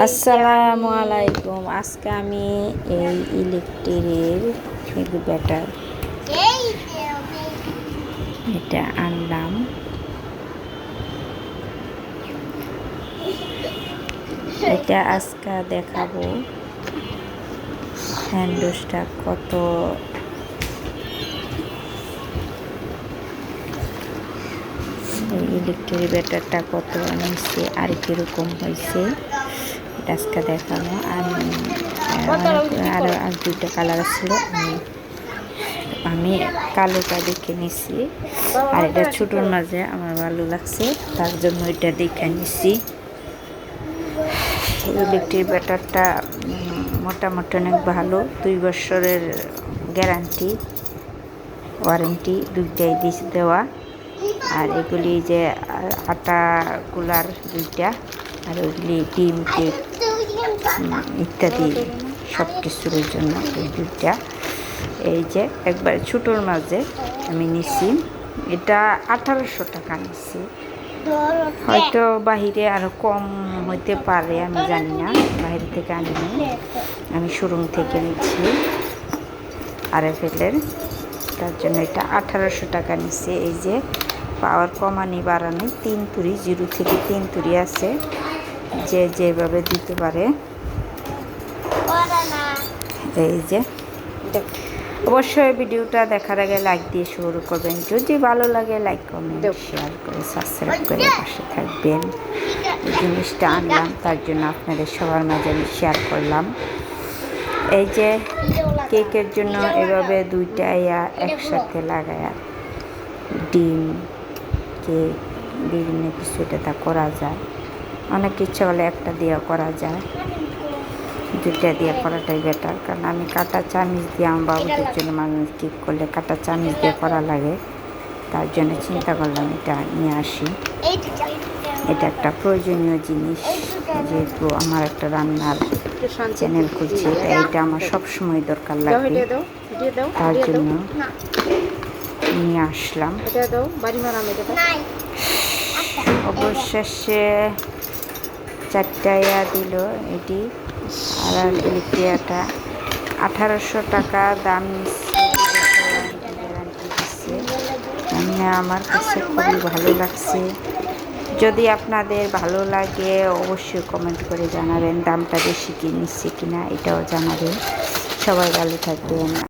আসসালামু আলাইকুম। আজকে আমি এই ইলেকট্রিকের ব্যাটার এটা আনলাম। এটা আজকে দেখাবো। হ্যান্ডোসটা কত? ইলেকট্রিক ব্যাটারটা কত? নিচ্ছে আর কীরকম হয়েছে। এটা আজকে দেখানো আরও আর দুইটা কালার ছিল আমি আমি কালোটা দেখে নিছি। আর এটা ছোটোর মাঝে আমার ভালো লাগছে তার জন্য এটা দেখে নিছি। ইলেকট্রিক ব্যাটারটা মোটামুটি অনেক ভালো। দুই বছরের গ্যারান্টি ওয়ারেন্টি দুইটাই দিস দেওয়া। আর এগুলি যে আটা কুলার দুইটা আর ওইগুলি ডিম কেক। ইত্যাদি সব কিছুর জন্য এই দুইটা। এই যে একবার ছোটোর মাঝে আমি নিছি। এটা আঠারোশো টাকা নিছি। হয়তো বাহিরে আরও কম হইতে পারে, আমি জানি না। বাহির থেকে আনিনি আমি শোরুম থেকে নিচ্ছি আর এফেলের তার জন্য এটা আঠারোশো টাকা নিচ্ছে এই যে পাওয়ার কমানি বাড়ানি, তিন তুরি, জিরো থেকে তিন তুরি আছে। যে যেভাবে দিতে পারে। এই যে অবশ্যই ভিডিওটা দেখার আগে লাইক দিয়ে শুরু করবেন। যদি ভালো লাগে লাইক কমেন্ট শেয়ার করে সাবস্ক্রাইব করে পাশে থাকবেন। এই জিনিসটা আনলাম তার জন্য আপনাদের সবার মাঝে আমি শেয়ার করলাম। এই যে কেকের জন্য এভাবে দুইটা ইয়া একসাথে লাগায়া ডিম কেক বিভিন্ন কিছু এটা করা যায়। অনেক ইচ্ছা হলে একটা দিয়ে করা যায়। দুইটা দিয়ে করাটাই বেটার কারণ আমি কাটা চামিচ দিয়ে আমার বাবুদের জন্য মানুষ কেক করলে কাটা চামিচ দিয়ে করা লাগে। তার জন্য চিন্তা করলাম এটা নিয়ে আসি। এটা একটা প্রয়োজনীয় জিনিস যেহেতু আমার একটা রান্নার চ্যানেল খুলছি এটা আমার সবসময় দরকার লাগবে। তার জন্য নিয়ে আসলাম। অবশেষে চারটা ইয়া দিল এটি। আর ইলেকট্রিয়াটা আঠারোশো টাকা দাম দিচ্ছে আমার কাছে খুবই ভালো লাগছে। যদি আপনাদের ভালো লাগে অবশ্যই কমেন্ট করে জানাবেন দামটা বেশি কি নিচ্ছে কিনা এটাও জানাবেন। সবাই ভালো থাকবেন।